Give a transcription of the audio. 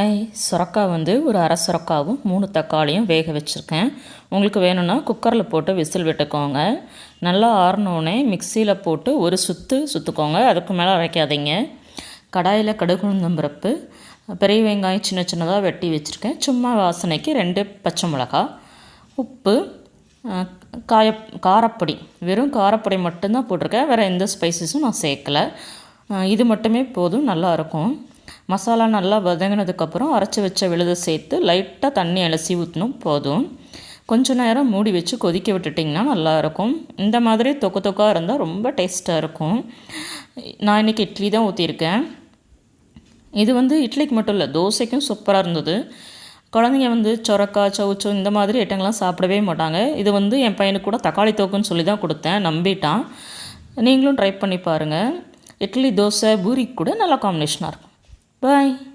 Hi சுரக்காய் வந்து ஒரு அரை சுரக்காவும் மூணு தக்காளியும் வேக வச்சுருக்கேன். உங்களுக்கு வேணும்னா குக்கரில் போட்டு விசில் விட்டுக்கோங்க. நல்லா ஆறினோடனே மிக்சியில் போட்டு ஒரு சுற்று சுற்றுக்கோங்க அதுக்கு மேலே அரைக்காதீங்க. கடாயில் கடுகுந்தம்பருப்பு பெரிய வெங்காயம் சின்ன சின்னதாக வெட்டி வச்சுருக்கேன். சும்மா வாசனைக்கு ரெண்டு பச்சை மிளகா உப்பு காய காரப்பொடி. வெறும் காரப்பொடி மட்டும்தான் போட்டிருக்கேன். வேறு எந்த ஸ்பைசஸும் நான் சேர்க்கலை. இது மட்டுமே போதும் நல்லாயிருக்கும் மசாலா நல்லா வதங்கினதுக்கப்புறம் அரைச்சி வச்ச விழுதை சேர்த்து லைட்டாக தண்ணி அலசி ஊற்றணும் போதும். கொஞ்ச நேரம் மூடி வச்சு கொதிக்க விட்டுட்டிங்கன்னா நல்லாயிருக்கும் இந்த மாதிரி தொக்கு தொக்காக இருந்தால் ரொம்ப டேஸ்ட்டாக இருக்கும். நான் இன்றைக்கி இட்லி தான் ஊற்றிருக்கேன் இது வந்து இட்லிக்கு மட்டும் இல்லை தோசைக்கும் சூப்பராக இருந்தது. குழந்தைங்க வந்து சொரக்கா சவுச்சோ இந்த மாதிரி ஐட்டங்கள்லாம் சாப்பிடவே மாட்டாங்க. இது வந்து என் பையனுக்கு கூட தக்காளி தோக்குன்னு சொல்லி தான் கொடுத்தேன். நம்பிட்டான். நீங்களும் ட்ரை பண்ணி பாருங்கள் இட்லி தோசை பூரிக்கு கூட நல்லா காம்பினேஷனாக இருக்கும். Bye.